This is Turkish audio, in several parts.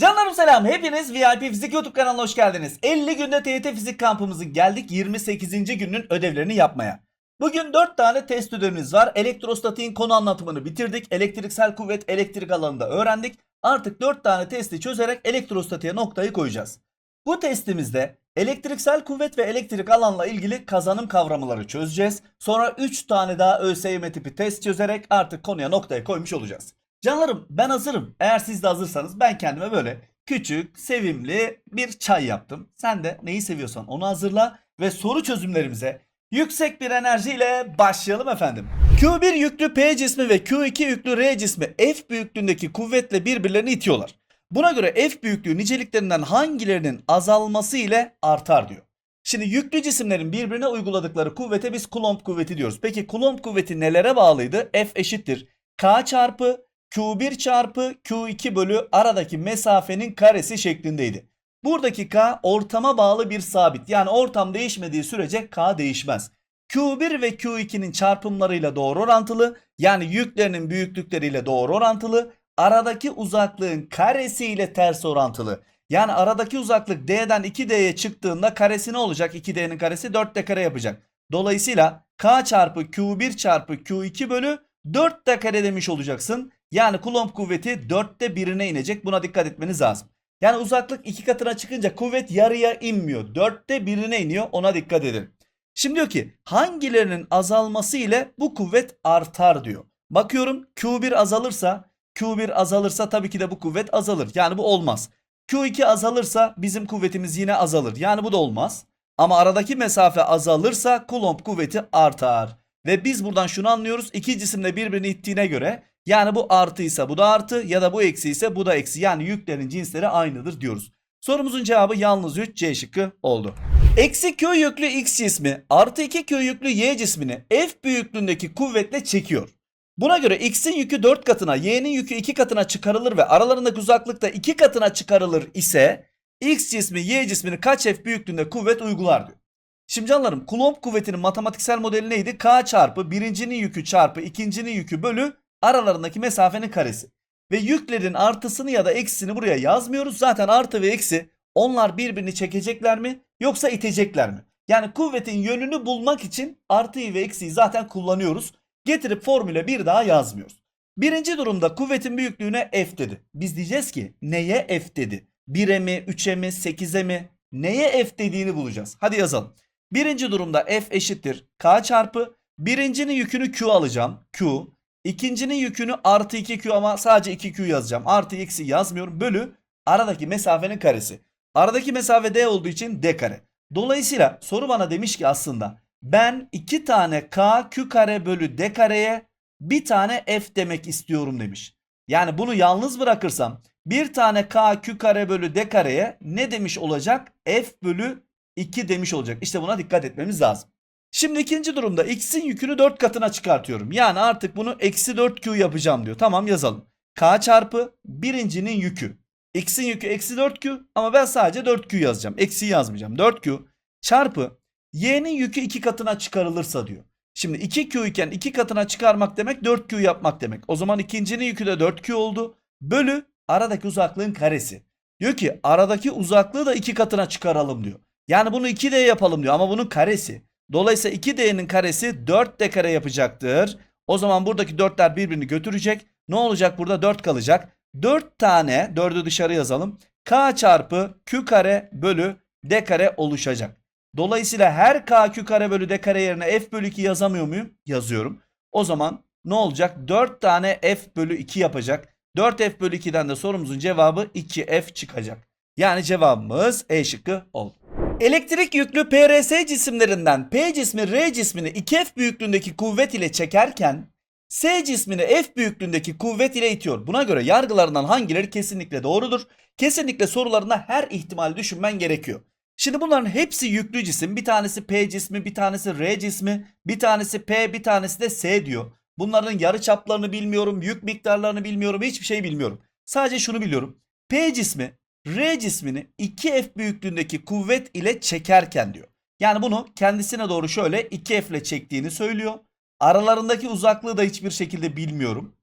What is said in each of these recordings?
Canlarım selam. Hepiniz VIP Fizik YouTube kanalına hoş geldiniz. 50 günde TYT Fizik kampımızın geldik 28. günün ödevlerini yapmaya. Bugün 4 tane test ödevimiz var. Elektrostatiğin konu anlatımını bitirdik. Elektriksel kuvvet elektrik alanında öğrendik. Artık 4 tane testi çözerek elektrostatiğe noktayı koyacağız. Bu testimizde elektriksel kuvvet ve elektrik alanla ilgili kazanım kavramları çözeceğiz. Sonra 3 tane daha ÖSYM tipi test çözerek artık konuya noktayı koymuş olacağız. Canlarım ben hazırım. Eğer siz de hazırsanız ben kendime böyle küçük, sevimli bir çay yaptım. Sen de neyi seviyorsan onu hazırla ve soru çözümlerimize yüksek bir enerjiyle başlayalım efendim. Q1 yüklü P cismi ve Q2 yüklü R cismi F büyüklüğündeki kuvvetle birbirlerini itiyorlar. Buna göre F büyüklüğü niceliklerinden hangilerinin azalması ile artar diyor. Şimdi yüklü cisimlerin birbirine uyguladıkları kuvvete biz Coulomb kuvveti diyoruz. Peki Coulomb kuvveti nelere bağlıydı? F eşittir K çarpı Q1 çarpı Q2 bölü aradaki mesafenin karesi şeklindeydi. Buradaki K ortama bağlı bir sabit. Yani ortam değişmediği sürece K değişmez. Q1 ve Q2'nin çarpımlarıyla doğru orantılı. Yani yüklerinin büyüklükleriyle doğru orantılı. Aradaki uzaklığın karesiyle ters orantılı. Yani aradaki uzaklık D'den 2D'ye çıktığında karesi ne olacak? 2D'nin karesi 4D kare yapacak. Dolayısıyla K çarpı Q1 çarpı Q2 bölü 4D kare demiş olacaksın. Yani Coulomb kuvveti 4'te birine inecek. Buna dikkat etmeniz lazım. Yani uzaklık iki katına çıkınca kuvvet yarıya inmiyor. 4'te birine iniyor. Ona dikkat edin. Şimdi diyor ki hangilerinin azalması ile bu kuvvet artar diyor. Bakıyorum Q1 azalırsa Q1 azalırsa tabii ki de bu kuvvet azalır. Yani bu olmaz. Q2 azalırsa bizim kuvvetimiz yine azalır. Yani bu da olmaz. Ama aradaki mesafe azalırsa Coulomb kuvveti artar. Ve biz buradan şunu anlıyoruz. İki cisimle birbirini ittiğine göre yani bu artıysa bu da artı ya da bu eksi ise bu da eksi. Yani yüklerin cinsleri aynıdır diyoruz. Sorumuzun cevabı yalnız 3 C şıkkı oldu. Eksi Q yüklü X cismi artı 2 Q yüklü Y cismini F büyüklüğündeki kuvvetle çekiyor. Buna göre X'in yükü 4 katına Y'nin yükü 2 katına çıkarılır ve aralarındaki uzaklık da 2 katına çıkarılır ise X cismi Y cismini kaç F büyüklüğünde kuvvet uygular diyor. Şimdi canlarım Coulomb kuvvetinin matematiksel modeli neydi? K çarpı birincinin yükü çarpı ikincinin yükü bölü aralarındaki mesafenin karesi. Ve yüklerin artısını ya da eksisini buraya yazmıyoruz. Zaten artı ve eksi onlar birbirini çekecekler mi yoksa itecekler mi? Yani kuvvetin yönünü bulmak için artıyı ve eksiyi zaten kullanıyoruz. Getirip formüle bir daha yazmıyoruz. Birinci durumda kuvvetin büyüklüğüne F dedi. Biz diyeceğiz ki neye F dedi? 1'e mi, 3'e mi, 8'e mi? Neye F dediğini bulacağız. Hadi yazalım. Birinci durumda F eşittir K çarpı birincinin yükünü Q alacağım. Q. İkincinin yükünü artı 2Q ama sadece 2Q yazacağım. Artı eksi yazmıyorum. Bölü aradaki mesafenin karesi. Aradaki mesafe D olduğu için D kare. Dolayısıyla soru bana demiş ki aslında ben 2 tane K Q kare bölü D kareye bir tane F demek istiyorum demiş. Yani bunu yalnız bırakırsam bir tane K Q kare bölü D kareye ne demiş olacak? F bölü 2 demiş olacak. İşte buna dikkat etmemiz lazım. Şimdi ikinci durumda x'in yükünü 4 katına çıkartıyorum. Yani artık bunu eksi 4q yapacağım diyor. Tamam yazalım. k çarpı birincinin yükü. x'in yükü eksi 4q ama ben sadece 4q yazacağım. Eksi yazmayacağım. 4q çarpı y'nin yükü 2 katına çıkarılırsa diyor. Şimdi 2q iken 2 katına çıkarmak demek 4q yapmak demek. O zaman ikincinin yükü de 4q oldu. Bölü aradaki uzaklığın karesi. Diyor ki aradaki uzaklığı da 2 katına çıkaralım diyor. Yani bunu 2D yapalım diyor ama bunun karesi. Dolayısıyla 2D'nin karesi 4D kare yapacaktır. O zaman buradaki 4'ler birbirini götürecek. Ne olacak burada 4 kalacak. 4 tane 4'ü dışarı yazalım. K çarpı Q kare bölü D kare oluşacak. Dolayısıyla her K Q kare bölü D kare yerine F bölü 2 yazamıyor muyum? Yazıyorum. O zaman ne olacak? 4 tane F bölü 2 yapacak. 4F bölü 2'den de sorumuzun cevabı 2F çıkacak. Yani cevabımız E şıkkı oldu. Elektrik yüklü PRS cisimlerinden P cismi R cismini 2F büyüklüğündeki kuvvet ile çekerken S cismini F büyüklüğündeki kuvvet ile itiyor. Buna göre yargılarından hangileri kesinlikle doğrudur? Kesinlikle sorularında her ihtimal düşünmen gerekiyor. Şimdi bunların hepsi yüklü cisim. Bir tanesi P cismi, bir tanesi R cismi, bir tanesi P, bir tanesi de S diyor. Bunların yarı çaplarını bilmiyorum, yük miktarlarını bilmiyorum, hiçbir şey bilmiyorum. Sadece şunu biliyorum. P cismi R cismini 2F büyüklüğündeki kuvvet ile çekerken diyor. Yani bunu kendisine doğru şöyle 2F ile çektiğini söylüyor. Aralarındaki uzaklığı da hiçbir şekilde bilmiyorum.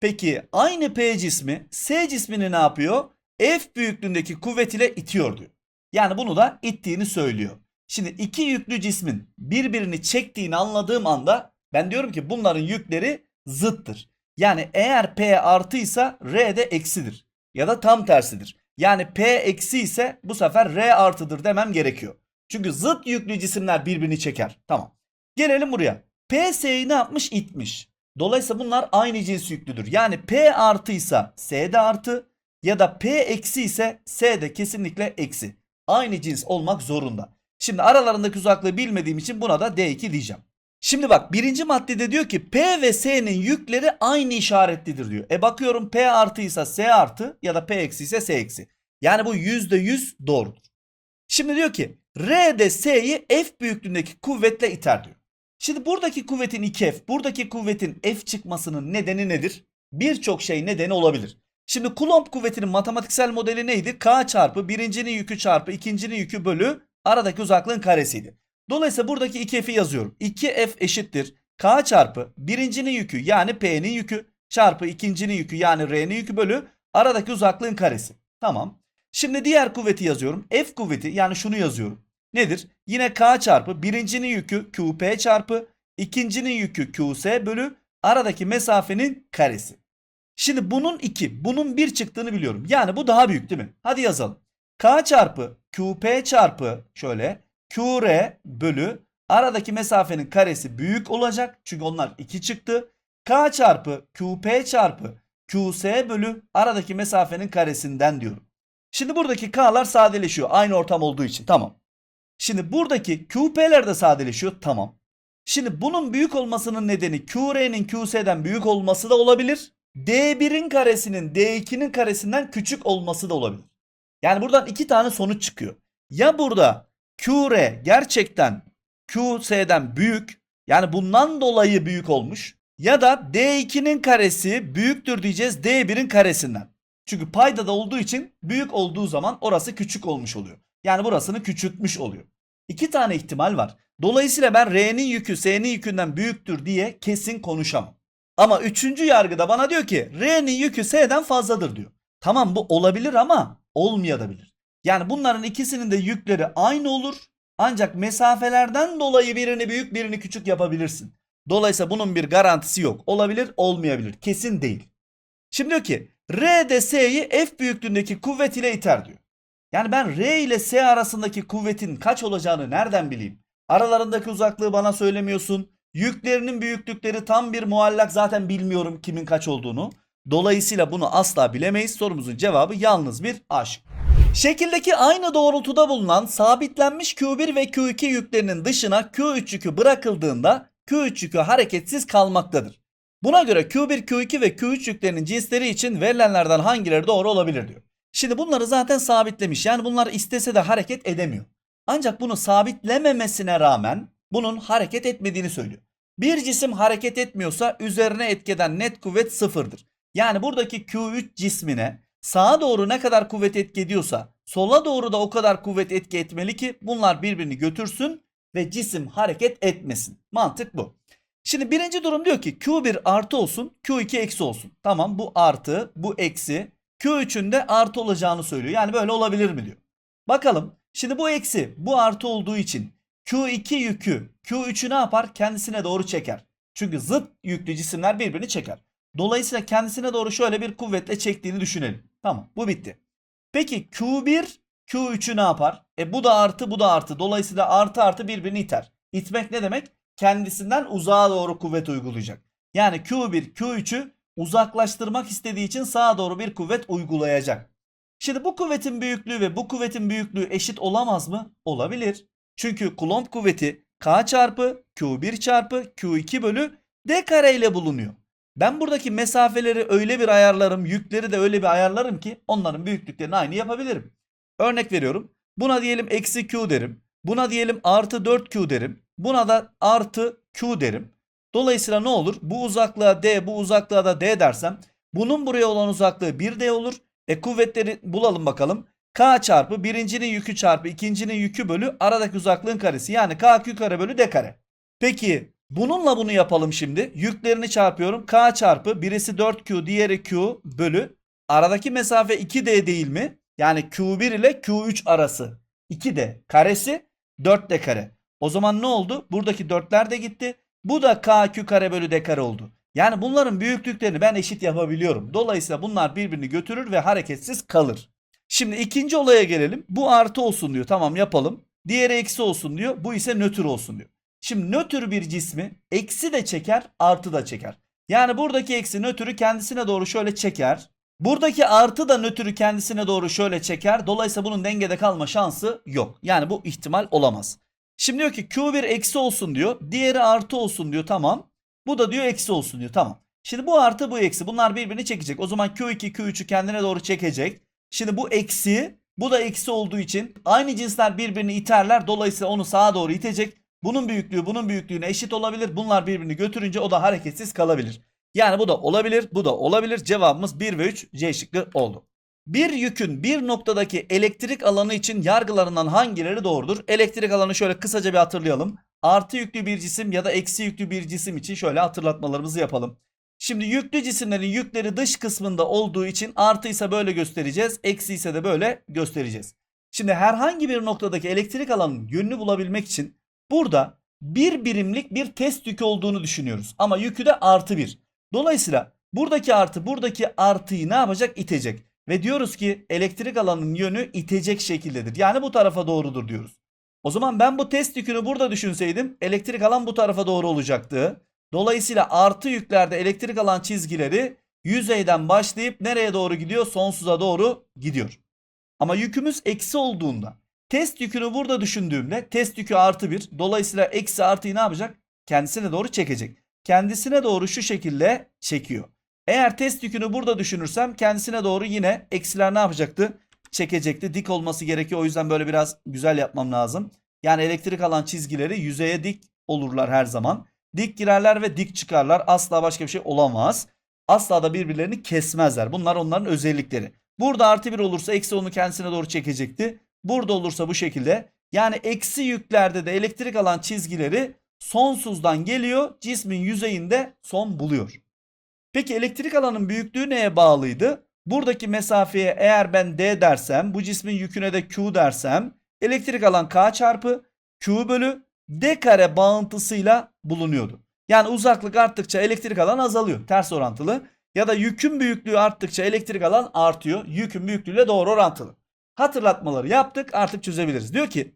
Peki aynı P cismi S cismini ne yapıyor? F büyüklüğündeki kuvvet ile itiyor diyor. Yani bunu da ittiğini söylüyor. Şimdi iki yüklü cismin birbirini çektiğini anladığım anda ben diyorum ki bunların yükleri zıttır. Yani eğer P artıysa R de eksidir. Ya da tam tersidir. Yani P eksi ise bu sefer R artıdır demem gerekiyor. Çünkü zıt yüklü cisimler birbirini çeker. Tamam. Gelelim buraya. P S'yi ne yapmış? İtmiş. Dolayısıyla bunlar aynı cins yüklüdür. Yani P artıysa S de artı ya da P eksi ise S de kesinlikle eksi. Aynı cins olmak zorunda. Şimdi aralarındaki uzaklığı bilmediğim için buna da D2 diyeceğim. Şimdi bak birinci maddede diyor ki P ve S'nin yükleri aynı işaretlidir diyor. E bakıyorum P artıysa S artı ya da P eksi ise S eksi. Yani bu %100 doğrudur. Şimdi diyor ki R de S'yi F büyüklüğündeki kuvvetle iter diyor. Şimdi buradaki kuvvetin 2F, buradaki kuvvetin F çıkmasının nedeni nedir? Birçok şey nedeni olabilir. Şimdi Coulomb kuvvetinin matematiksel modeli neydi? K çarpı birincinin yükü çarpı ikincinin yükü bölü aradaki uzaklığın karesiydi. Dolayısıyla buradaki 2F'i yazıyorum. 2F eşittir. K çarpı birincinin yükü yani P'nin yükü çarpı ikincinin yükü yani R'nin yükü bölü aradaki uzaklığın karesi. Tamam. Şimdi diğer kuvveti yazıyorum. F kuvveti yani şunu yazıyorum. Nedir? Yine K çarpı birincinin yükü QP çarpı ikincinin yükü QS bölü aradaki mesafenin karesi. Şimdi bunun 2, bunun 1 çıktığını biliyorum. Yani bu daha büyük değil mi? Hadi yazalım. K çarpı QP çarpı şöyle QR bölü aradaki mesafenin karesi büyük olacak. Çünkü onlar 2 çıktı. K çarpı QP çarpı QS bölü aradaki mesafenin karesinden diyorum. Şimdi buradaki K'lar sadeleşiyor. Aynı ortam olduğu için. Tamam. Şimdi buradaki QP'ler de sadeleşiyor. Tamam. Şimdi bunun büyük olmasının nedeni QR'nin QS'den büyük olması da olabilir. D1'in karesinin D2'nin karesinden küçük olması da olabilir. Yani buradan iki tane sonuç çıkıyor. Ya burada QR gerçekten QS'den büyük yani bundan dolayı büyük olmuş ya da D2'nin karesi büyüktür diyeceğiz D1'in karesinden. Çünkü paydada olduğu için büyük olduğu zaman orası küçük olmuş oluyor. Yani burasını küçültmüş oluyor. İki tane ihtimal var. Dolayısıyla ben R'nin yükü S'nin yükünden büyüktür diye kesin konuşamam. Ama üçüncü yargıda bana diyor ki R'nin yükü S'den fazladır diyor. Tamam bu olabilir ama olmayabilir. Yani bunların ikisinin de yükleri aynı olur. Ancak mesafelerden dolayı birini büyük birini küçük yapabilirsin. Dolayısıyla bunun bir garantisi yok. Olabilir olmayabilir. Kesin değil. Şimdi diyor ki R de S'yi F büyüklüğündeki kuvvet ile iter diyor. Yani ben R ile S arasındaki kuvvetin kaç olacağını nereden bileyim? Aralarındaki uzaklığı bana söylemiyorsun. Yüklerinin büyüklükleri tam bir muallak zaten bilmiyorum kimin kaç olduğunu. Dolayısıyla bunu asla bilemeyiz. Sorumuzun cevabı yalnız bir aşk. Şekildeki aynı doğrultuda bulunan sabitlenmiş Q1 ve Q2 yüklerinin dışına Q3 yükü bırakıldığında Q3 yükü hareketsiz kalmaktadır. Buna göre Q1, Q2 ve Q3 yüklerinin cinsleri için verilenlerden hangileri doğru olabilir diyor. Şimdi bunları zaten sabitlemiş. Yani bunlar istese de hareket edemiyor. Ancak bunu sabitlememesine rağmen bunun hareket etmediğini söylüyor. Bir cisim hareket etmiyorsa üzerine etkeden net kuvvet sıfırdır. Yani buradaki Q3 cismine sağa doğru ne kadar kuvvet etki ediyorsa sola doğru da o kadar kuvvet etki etmeli ki bunlar birbirini götürsün ve cisim hareket etmesin. Mantık bu. Şimdi birinci durum diyor ki Q1 artı olsun Q2 eksi olsun. Tamam bu artı bu eksi Q3'ün de artı olacağını söylüyor. Yani böyle olabilir mi diyor. Bakalım şimdi bu eksi bu artı olduğu için Q2 yükü Q3'ü ne yapar? Kendisine doğru çeker. Çünkü zıt yüklü cisimler birbirini çeker. Dolayısıyla kendisine doğru şöyle bir kuvvetle çektiğini düşünelim. Tamam bu bitti. Peki Q1 Q3'ü ne yapar? E bu da artı bu da artı. Dolayısıyla artı artı birbirini iter. İtmek ne demek? Kendisinden uzağa doğru kuvvet uygulayacak. Yani Q1 Q3'ü uzaklaştırmak istediği için sağa doğru bir kuvvet uygulayacak. Şimdi bu kuvvetin büyüklüğü ve bu kuvvetin büyüklüğü eşit olamaz mı? Olabilir. Çünkü Coulomb kuvveti K çarpı Q1 çarpı Q2 bölü D kare ile bulunuyor. Ben buradaki mesafeleri öyle bir ayarlarım, yükleri de öyle bir ayarlarım ki onların büyüklüklerini aynı yapabilirim. Örnek veriyorum. Buna diyelim eksi Q derim. Buna diyelim artı 4Q derim. Buna da artı Q derim. Dolayısıyla ne olur? Bu uzaklığa D, bu uzaklığa da D dersem bunun buraya olan uzaklığı 1D olur. E kuvvetleri bulalım bakalım. K çarpı birincinin yükü çarpı ikincinin yükü bölü aradaki uzaklığın karesi. Yani KQ kare bölü D kare. Peki bununla bunu yapalım şimdi. Yüklerini çarpıyorum. K çarpı birisi 4Q diğeri Q bölü Aradaki mesafe 2D değil mi? Yani Q1 ile Q3 arası 2D karesi 4D kare. O zaman ne oldu? Buradaki 4'ler de gitti. Bu da KQ kare bölü D kare oldu. Yani bunların büyüklüklerini ben eşit yapabiliyorum. Dolayısıyla bunlar birbirini götürür ve hareketsiz kalır. Şimdi ikinci olaya gelelim. Bu artı olsun diyor. Tamam yapalım. Diğeri eksi olsun diyor. Bu ise nötr olsun diyor. Şimdi nötr bir cismi eksi de çeker artı da çeker. Yani buradaki eksi nötrü kendisine doğru şöyle çeker. Buradaki artı da nötrü kendisine doğru şöyle çeker. Dolayısıyla bunun dengede kalma şansı yok. Yani bu ihtimal olamaz. Şimdi diyor ki Q1 eksi olsun diyor. Diğeri artı olsun diyor. Tamam. Bu da diyor eksi olsun diyor. Tamam. Şimdi bu artı bu eksi. Bunlar birbirini çekecek. O zaman Q2 Q3'ü kendine doğru çekecek. Şimdi bu eksi bu da eksi olduğu için aynı cinsler birbirini iterler. Dolayısıyla onu sağa doğru itecek. Bunun büyüklüğü bunun büyüklüğüne eşit olabilir. Bunlar birbirini götürünce o da hareketsiz kalabilir. Yani bu da olabilir, bu da olabilir. Cevabımız 1 ve 3 C şıkkı oldu. Bir yükün bir noktadaki elektrik alanı için yargılarından hangileri doğrudur? Elektrik alanı şöyle kısaca bir hatırlayalım. Artı yüklü bir cisim ya da eksi yüklü bir cisim için şöyle hatırlatmalarımızı yapalım. Şimdi yüklü cisimlerin yükleri dış kısmında olduğu için artı ise böyle göstereceğiz. Eksi ise de böyle göstereceğiz. Şimdi herhangi bir noktadaki elektrik alanının yönünü bulabilmek için burada bir birimlik bir test yükü olduğunu düşünüyoruz. Ama yükü de artı bir. Dolayısıyla buradaki artı buradaki artıyı ne yapacak? İtecek. Ve diyoruz ki elektrik alanının yönü itecek şekildedir. Yani bu tarafa doğrudur diyoruz. O zaman ben bu test yükünü burada düşünseydim elektrik alan bu tarafa doğru olacaktı. Dolayısıyla artı yüklerde elektrik alan çizgileri yüzeyden başlayıp nereye doğru gidiyor? Sonsuza doğru gidiyor. Ama yükümüz eksi olduğunda test yükünü burada düşündüğümde test yükü artı bir. Dolayısıyla eksi artıyı ne yapacak? Kendisine doğru çekecek. Kendisine doğru şu şekilde çekiyor. Eğer test yükünü burada düşünürsem kendisine doğru yine eksiler ne yapacaktı? Çekecekti. Dik olması gerekiyor. O yüzden böyle biraz güzel yapmam lazım. Yani elektrik alan çizgileri yüzeye dik olurlar her zaman. Dik girerler ve dik çıkarlar. Asla başka bir şey olamaz. Asla da birbirlerini kesmezler. Bunlar onların özellikleri. Burada artı bir olursa eksi onu kendisine doğru çekecekti. Burada olursa bu şekilde. Yani eksi yüklerde de elektrik alan çizgileri sonsuzdan geliyor. Cismin yüzeyinde son buluyor. Peki elektrik alanın büyüklüğü neye bağlıydı? Buradaki mesafeye eğer ben D dersem bu cismin yüküne de Q dersem elektrik alan K çarpı Q bölü D kare bağıntısıyla bulunuyordu. Yani uzaklık arttıkça elektrik alan azalıyor. Ters orantılı. Ya da yükün büyüklüğü arttıkça elektrik alan artıyor. Yükün büyüklüğüyle doğru orantılı. Hatırlatmaları yaptık artık çözebiliriz. Diyor ki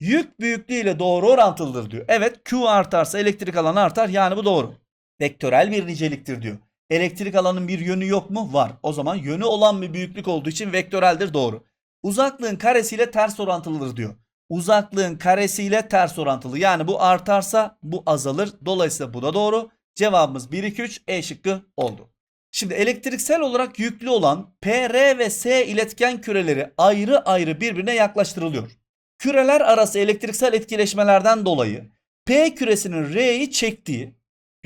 yük büyüklüğüyle doğru orantılıdır diyor. Evet Q artarsa elektrik alan artar yani bu doğru. Vektörel bir niceliktir diyor. Elektrik alanın bir yönü yok mu? Var. O zaman yönü olan bir büyüklük olduğu için vektöreldir doğru. Uzaklığın karesiyle ters orantılıdır diyor. Uzaklığın karesiyle ters orantılı. Yani bu artarsa bu azalır. Dolayısıyla bu da doğru. Cevabımız 1 2 3 E şıkkı oldu. Şimdi elektriksel olarak yüklü olan P, R ve S iletken küreleri ayrı ayrı birbirine yaklaştırılıyor. Küreler arası elektriksel etkileşmelerden dolayı P küresinin R'yi çektiği,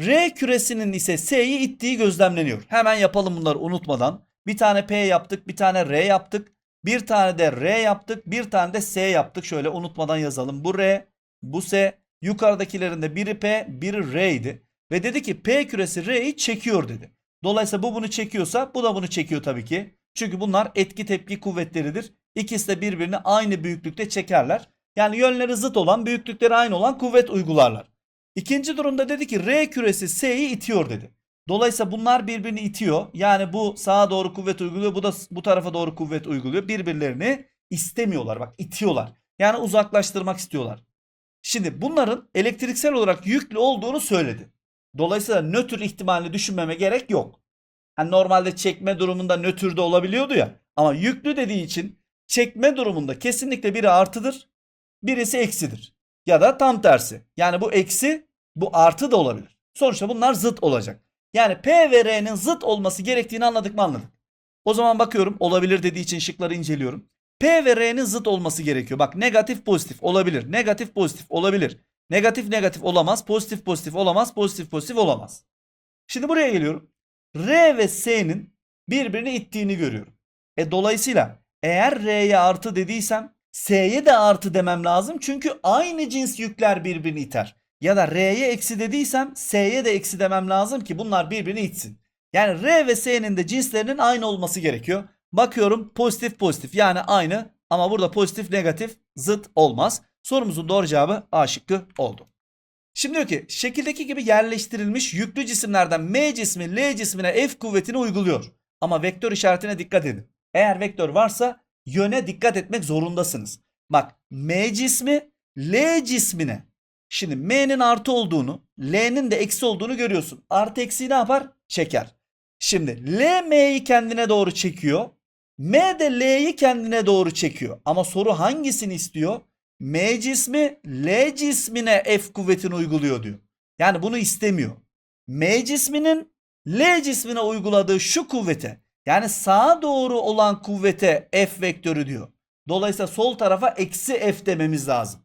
R küresinin ise S'yi ittiği gözlemleniyor. Hemen yapalım bunları unutmadan. Bir tane P yaptık, bir tane R yaptık. Bir tane de R yaptık, bir tane de S yaptık. Şöyle unutmadan yazalım. Bu R, bu S. Yukarıdakilerin de biri P, biri R idi. Ve dedi ki P küresi R'yi çekiyor dedi. Dolayısıyla bu bunu çekiyorsa bu da bunu çekiyor tabii ki. Çünkü bunlar etki tepki kuvvetleridir. İkisi de birbirini aynı büyüklükte çekerler. Yani yönleri zıt olan, büyüklükleri aynı olan kuvvet uygularlar. İkinci durumda dedi ki R küresi S'yi itiyor dedi. Dolayısıyla bunlar birbirini itiyor. Yani bu sağa doğru kuvvet uyguluyor. Bu da bu tarafa doğru kuvvet uyguluyor. Birbirlerini istemiyorlar. Bak itiyorlar. Yani uzaklaştırmak istiyorlar. Şimdi bunların elektriksel olarak yüklü olduğunu söyledi. Dolayısıyla nötr ihtimalini düşünmeme gerek yok. Hani normalde çekme durumunda nötr de olabiliyordu ya. Ama yüklü dediği için çekme durumunda kesinlikle biri artıdır. Birisi eksidir. Ya da tam tersi. Yani bu eksi bu artı da olabilir. Sonuçta bunlar zıt olacak. Yani P ve R'nin zıt olması gerektiğini anladık mı anladık. O zaman bakıyorum olabilir dediği için şıkları inceliyorum. P ve R'nin zıt olması gerekiyor. Bak negatif pozitif olabilir. Negatif pozitif olabilir. Negatif negatif olamaz. Pozitif pozitif olamaz. Pozitif pozitif olamaz. Şimdi buraya geliyorum. R ve S'nin birbirini ittiğini görüyorum. E dolayısıyla eğer R'ye artı dediysem S'ye de artı demem lazım. Çünkü aynı cins yükler birbirini iter. Ya da R'ye eksi dediysem S'ye de eksi demem lazım ki bunlar birbirini itsin. Yani R ve S'nin de cinslerinin aynı olması gerekiyor. Bakıyorum pozitif pozitif yani aynı ama burada pozitif negatif zıt olmaz. Sorumuzun doğru cevabı A şıkkı oldu. Şimdi diyor ki şekildeki gibi yerleştirilmiş yüklü cisimlerden M cismi L cismine F kuvvetini uyguluyor. Ama vektör işaretine dikkat edin. Eğer vektör varsa yöne dikkat etmek zorundasınız. Bak M cismi L cismine. Şimdi M'nin artı olduğunu, L'nin de eksi olduğunu görüyorsun. Artı eksiği ne yapar? Çeker. Şimdi L M'yi kendine doğru çekiyor. M de L'yi kendine doğru çekiyor. Ama soru hangisini istiyor? M cismi L cismine F kuvvetini uyguluyor diyor. Yani bunu istemiyor. M cisminin L cismine uyguladığı şu kuvvete yani sağa doğru olan kuvvete F vektörü diyor. Dolayısıyla sol tarafa eksi F dememiz lazım.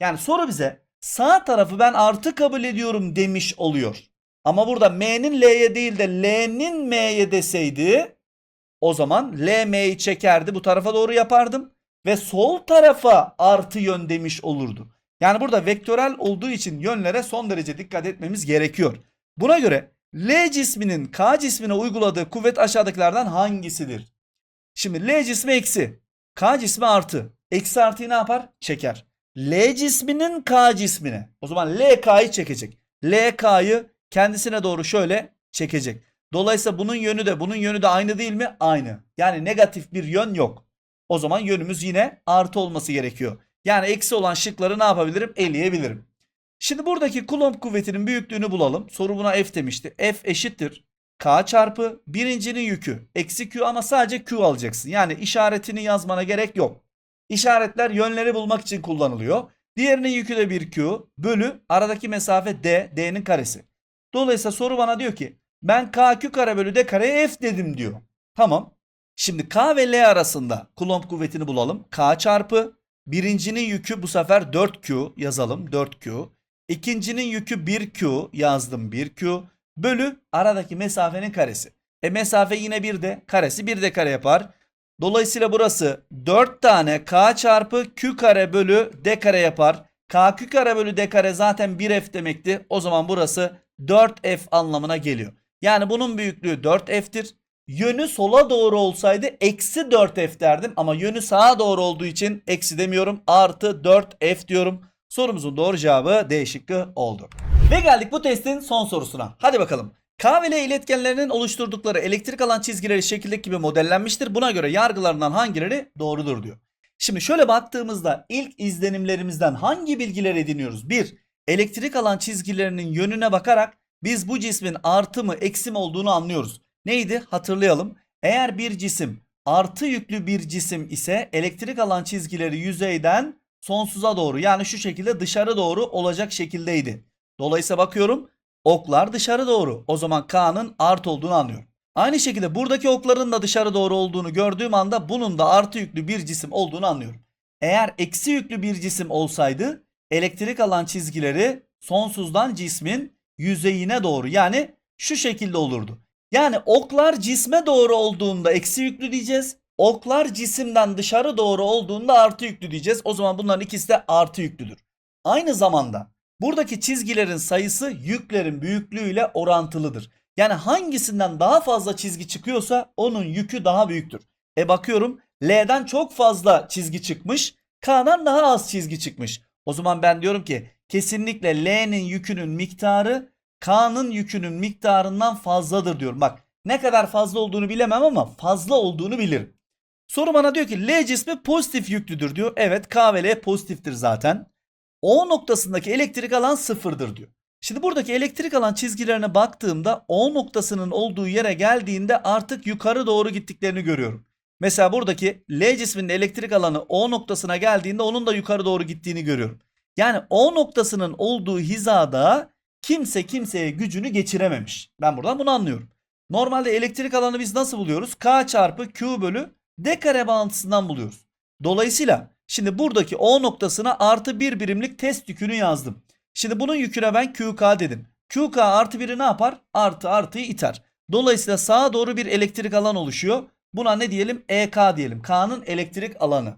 Yani soru bize sağ tarafı ben artı kabul ediyorum demiş oluyor. Ama burada M'nin L'ye değil de L'nin M'ye deseydi o zaman L M'yi çekerdi bu tarafa doğru yapardım ve sol tarafa artı yön demiş olurdu. Yani burada vektörel olduğu için yönlere son derece dikkat etmemiz gerekiyor. Buna göre L cisminin K cismine uyguladığı kuvvet aşağıdakilerden hangisidir? Şimdi L cismi eksi, K cismi artı. Eksi artıyı ne yapar? Çeker. L cisminin K cismine. O zaman LK'yı çekecek. LK'yı kendisine doğru şöyle çekecek. Dolayısıyla bunun yönü de bunun yönü de aynı değil mi? Aynı. Yani negatif bir yön yok. O zaman yönümüz yine artı olması gerekiyor. Yani eksi olan şıkları ne yapabilirim? Eleyebilirim. Şimdi buradaki Coulomb kuvvetinin büyüklüğünü bulalım. Soru buna F demişti. F eşittir. K çarpı birincinin yükü. Eksi Q ama sadece Q alacaksın. Yani işaretini yazmana gerek yok. İşaretler yönleri bulmak için kullanılıyor. Diğerinin yükü de 1Q bölü aradaki mesafe D, D'nin karesi. Dolayısıyla soru bana diyor ki ben KQ kare bölü D kare F dedim diyor. Tamam. Şimdi K ve L arasında Coulomb kuvvetini bulalım. K çarpı birincinin yükü bu sefer 4Q yazalım 4Q. İkincinin yükü 1Q yazdım 1Q bölü aradaki mesafenin karesi. E mesafe yine 1 de karesi 1 de kare yapar. Dolayısıyla burası 4 tane K çarpı Q kare bölü D kare yapar. KQ kare bölü D kare zaten 1F demekti. O zaman burası 4F anlamına geliyor. Yani bunun büyüklüğü 4F'tir. Yönü sola doğru olsaydı eksi 4F derdim. Ama yönü sağa doğru olduğu için eksi demiyorum. Artı 4F diyorum. Sorumuzun doğru cevabı D şıkkı oldu. Ve geldik bu testin son sorusuna. Hadi bakalım. K ve L iletkenlerinin oluşturdukları elektrik alan çizgileri şekildeki gibi modellenmiştir. Buna göre yargılarından hangileri doğrudur diyor. Şimdi şöyle baktığımızda ilk izlenimlerimizden hangi bilgiler ediniyoruz? 1. Elektrik alan çizgilerinin yönüne bakarak biz bu cismin artı mı eksi mi olduğunu anlıyoruz. Neydi? Hatırlayalım. Eğer bir cisim artı yüklü bir cisim ise elektrik alan çizgileri yüzeyden sonsuza doğru yani şu şekilde dışarı doğru olacak şekildeydi. Dolayısıyla bakıyorum oklar dışarı doğru. O zaman K'nın artı olduğunu anlıyorum. Aynı şekilde buradaki okların da dışarı doğru olduğunu gördüğüm anda bunun da artı yüklü bir cisim olduğunu anlıyorum. Eğer eksi yüklü bir cisim olsaydı elektrik alan çizgileri sonsuzdan cismin yüzeyine doğru yani şu şekilde olurdu. Yani oklar cisme doğru olduğunda eksi yüklü diyeceğiz. Oklar cisimden dışarı doğru olduğunda artı yüklü diyeceğiz. O zaman bunların ikisi de artı yüklüdür. Aynı zamanda buradaki çizgilerin sayısı yüklerin büyüklüğüyle orantılıdır. Yani hangisinden daha fazla çizgi çıkıyorsa onun yükü daha büyüktür. E bakıyorum L'den çok fazla çizgi çıkmış. K'dan daha az çizgi çıkmış. O zaman ben diyorum ki kesinlikle L'nin yükünün miktarı K'nın yükünün miktarından fazladır diyorum. Bak ne kadar fazla olduğunu bilemem ama fazla olduğunu bilirim. Soru bana diyor ki L cismi pozitif yüklüdür diyor. Evet K ve L pozitiftir zaten. O noktasındaki elektrik alan sıfırdır diyor. Şimdi buradaki elektrik alan çizgilerine baktığımda O noktasının olduğu yere geldiğinde artık yukarı doğru gittiklerini görüyorum. Mesela buradaki L cisminin elektrik alanı O noktasına geldiğinde onun da yukarı doğru gittiğini görüyorum. Yani O noktasının olduğu hizada kimse kimseye gücünü geçirememiş. Ben buradan bunu anlıyorum. Normalde elektrik alanı biz nasıl buluyoruz? K çarpı Q bölü D kare bağıntısından buluyoruz. Dolayısıyla şimdi buradaki O noktasına artı bir birimlik test yükünü yazdım. Şimdi bunun yüküne ben QK dedim. QK artı biri ne yapar? Artı artıyı iter. Dolayısıyla sağa doğru bir elektrik alan oluşuyor. Buna ne diyelim? EK diyelim. K'nın elektrik alanı.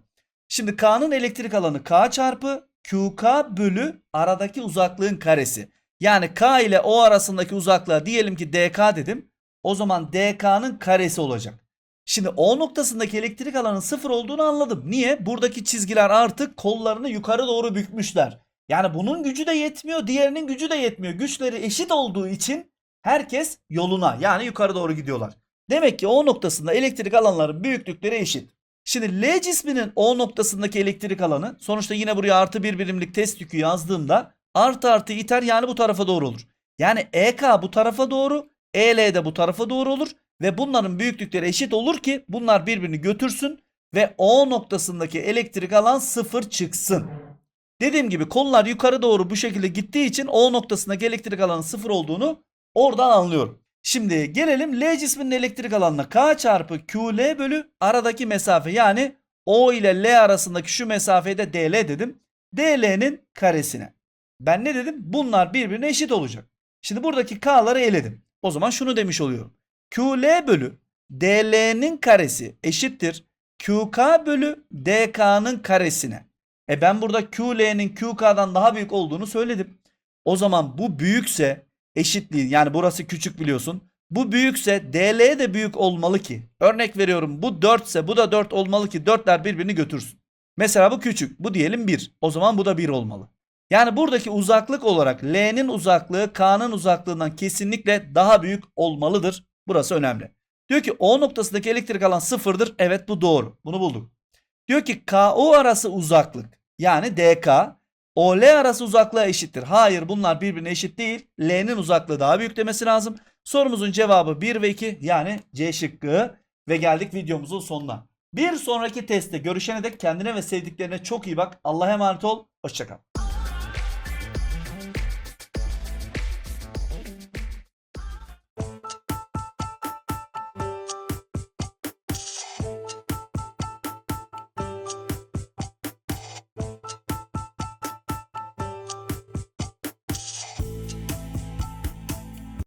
Şimdi K'nın elektrik alanı K çarpı QK bölü aradaki uzaklığın karesi. Yani K ile O arasındaki uzaklığa diyelim ki DK dedim. O zaman DK'nın karesi olacak. Şimdi O noktasındaki elektrik alanın sıfır olduğunu anladım. Niye? Buradaki çizgiler artık kollarını yukarı doğru bükmüşler. Yani bunun gücü de yetmiyor, diğerinin gücü de yetmiyor. Güçleri eşit olduğu için herkes yoluna yani yukarı doğru gidiyorlar. Demek ki O noktasında elektrik alanların büyüklükleri eşit. Şimdi L cisminin O noktasındaki elektrik alanı sonuçta yine buraya artı bir birimlik test yükü yazdığımda artı artı iter yani bu tarafa doğru olur. Yani EK bu tarafa doğru, EL de bu tarafa doğru olur ve bunların büyüklükleri eşit olur ki bunlar birbirini götürsün ve O noktasındaki elektrik alan sıfır çıksın. Dediğim gibi kollar yukarı doğru bu şekilde gittiği için O noktasındaki elektrik alanın sıfır olduğunu oradan anlıyorum. Şimdi gelelim L cisminin elektrik alanına K çarpı QL bölü aradaki mesafe yani O ile L arasındaki şu mesafeye de DL dedim. DL'nin karesine. Ben ne dedim? Bunlar birbirine eşit olacak. Şimdi buradaki K'ları eledim. O zaman şunu demiş oluyorum. QL bölü DL'nin karesi eşittir. QK bölü DK'nın karesine. E ben burada QL'nin QK'dan daha büyük olduğunu söyledim. O zaman bu büyükse eşitliğin yani burası küçük biliyorsun. Bu büyükse DL de büyük olmalı ki. Örnek veriyorum bu 4 ise bu da 4 olmalı ki 4'ler birbirini götürsün. Mesela bu küçük. Bu diyelim 1. O zaman bu da 1 olmalı. Yani buradaki uzaklık olarak L'nin uzaklığı K'nın uzaklığından kesinlikle daha büyük olmalıdır. Burası önemli. Diyor ki O noktasındaki elektrik alan sıfırdır. Evet bu doğru. Bunu bulduk. Diyor ki KO arası uzaklık yani DK OL arası uzaklığa eşittir. Hayır bunlar birbirine eşit değil. L'nin uzaklığı daha büyük demesi lazım. Sorumuzun cevabı 1 ve 2 yani C şıkkı ve geldik videomuzun sonuna. Bir sonraki testte görüşene dek kendine ve sevdiklerine çok iyi bak. Allah'a emanet ol. Hoşçakal.